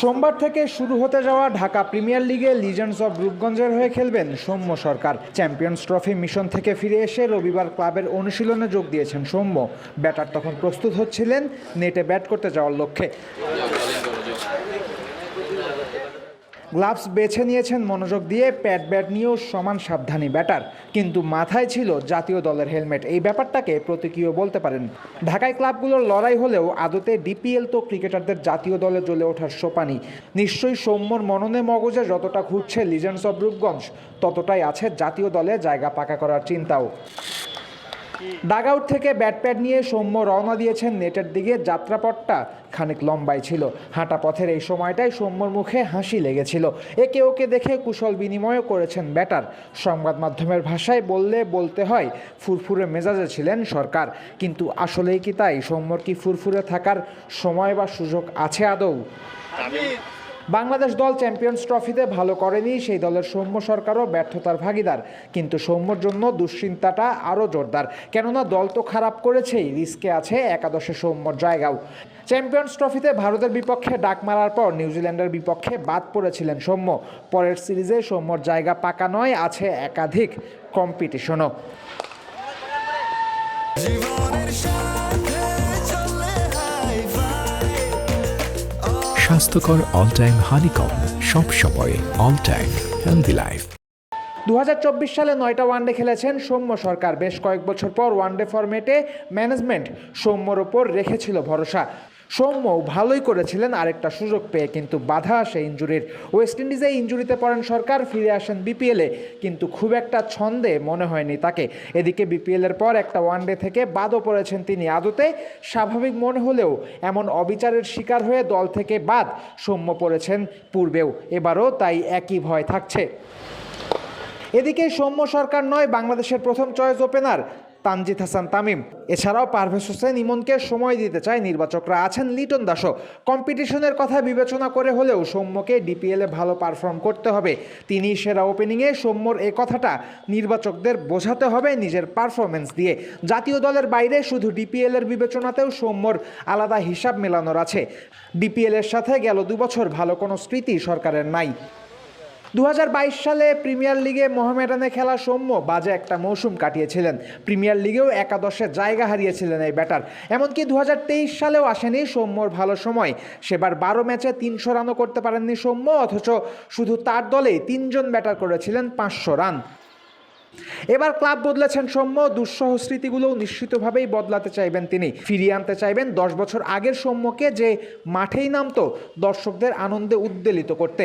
সোমবার থেকে শুরু হতে যাওয়া ঢাকা প্রিমিয়ার লিগে লিজেন্ডস অব রূপগঞ্জের হয়ে খেলবেন Soumya Sarkar. Champions trophy mission থেকে ফিরে এসে রবিবার ক্লাবের অনুশীলনে যোগ দিয়েছেন সৌম্য। ব্যাটার তখন প্রস্তুত হচ্ছিলেন, নেটে ব্যাট করতে যাওয়ার লক্ষ্যে। গ্লাভস বেছে নিয়েছেন মনোযোগ দিয়ে, প্যাড ব্যাট নিয়েও সমান সাবধানী ব্যাটার। কিন্তু মাথায় ছিল জাতীয় দলের হেলমেট। এই ব্যাপারটাকে প্রতীকীয় বলতে পারেন। ঢাকায় ক্লাবগুলোর লড়াই হলেও আদতে ডিপিএল তো ক্রিকেটারদের জাতীয় দলে জ্বলে ওঠার সোপানি নিশ্চয়ই সৌম্যর মননে মগজে যতটা ঘুরছে লিজেন্ডস অব রূপগঞ্জ ততটাই আছে জাতীয় দলে জায়গা পাকা করার চিন্তাও। ডাগআউট থেকে ব্যাট প্যাড নিয়ে সৌম্য রওনা দিয়েছেন নেটের দিকে। যাত্রাপথটা খানিক লম্বাই ছিল। হাঁটা পথের এই সময়টাই সৌম্যর মুখে হাসি লেগেছিল। একে ওকে দেখে কুশল বিনিময় করেছেন ব্যাটার। সংবাদ মাধ্যমের ভাষায় বললে বলতে হয়, ফুরফুরে মেজাজে ছিলেন সরকার। কিন্তু আসলেই কি তাই? সৌম্যর কি ফুরফুরে থাকার সময় বা সুযোগ আছে আদৌ? বাংলাদেশ দল চ্যাম্পিয়ন্স ট্রফিতে ভালো করেনি সেই দলের সৌম্য সরকারও ব্যর্থতার ভাগিদার। কিন্তু সৌম্যর জন্য দুশ্চিন্তাটা আরও জোরদার। কেননা দল তো খারাপ করেছেই, রিস্কে আছে একাদশে সৌম্যর জায়গাও। চ্যাম্পিয়ন্স ট্রফিতে ভারতের বিপক্ষে ডাক মারার পর নিউজিল্যান্ডের বিপক্ষে বাদ পড়েছিলেন সৌম্য। পরের সিরিজে সৌম্যর জায়গা পাকা নয়, আছে একাধিক কম্পিটিশনও। স্বাস্থ্যকর অল টাইম হানিকম সব সময় অল টাইম হেলদি লাইফ দু হাজার চব্বিশ সালে নয়টা ওয়ানডে খেলেছেন সৌম্য সরকার। বেশ কয়েক বছর পর ওয়ানডে ফরম্যাটে ম্যানেজমেন্ট সৌম্যর ওপর রেখেছিল ভরসা। সৌম্য ভালোই করেছিলেন আরেকটা সুযোগ পেয়ে, কিন্তু বাধা আসে ইঞ্জুরির। ওয়েস্ট ইন্ডিজে ইঞ্জুরিতে পড়েন সরকার, ফিরে আসেন বিপিএলে, কিন্তু খুব একটা ছন্দে মনে হয়নি তাকে। এদিকে বিপিএলের পর একটা ওয়ানডে থেকে বাদও পড়েছেন তিনি আদতে। স্বাভাবিক মনে হলেও এমন অবিচারের শিকার হয়ে দল থেকে বাদ সৌম্য পড়েছেন পূর্বেও। এবারও তাই একই ভয় থাকছে। এদিকে সৌম্য সরকার নয়, বাংলাদেশের প্রথম চয়েস ওপেনার তানজিদ হাসান তামিম। এছাড়াও পারভেজ হোসেন ইমনকে সময় দিতে চায় নির্বাচকরা আছেন লিটন দাসও। কম্পিটিশনের কথা বিবেচনা করে হলেও সৌম্যকে ডিপিএলে ভালো পারফর্ম করতে হবে। তিনি সেরা ওপেনিংয়ে সৌম্যর এ কথাটা নির্বাচকদের বোঝাতে হবে নিজের পারফরমেন্স দিয়ে। জাতীয় দলের বাইরে শুধু ডিপিএলের বিবেচনাতেও সৌম্যর আলাদা হিসাব মেলানোর আছে। ডিপিএলের সাথে গেল দুবছর, ভালো কোনো স্মৃতি সরকারের নাই। দু হাজার বাইশ সালে প্রিমিয়ার লিগে মোহামেডানে খেলা সৌম্য বাজে একটা মৌসুম কাটিয়েছিলেন। প্রিমিয়ার লিগেও একাদশে জায়গা হারিয়েছিলেন এই ব্যাটার। এমনকি দু হাজার তেইশ সালেও আসেনি সৌম্যর ভালো সময়। সেবার বারো ম্যাচে তিনশো রানও করতে পারেননি সৌম্য, অথচ শুধু তার দলেই তিনজন ব্যাটার করেছিলেন পাঁচশো রান। এবার ক্লাব বদলেছেন সৌম্য, দুঃসহ স্মৃতিগুলোও নিশ্চিতভাবেই বদলাতে চাইবেন তিনি। ফিরিয়ে আনতে চাইবেন দশ বছর আগের সৌম্যকে, যে মাঠেই নামতো দর্শকদের আনন্দে উদ্বেলিত করতে।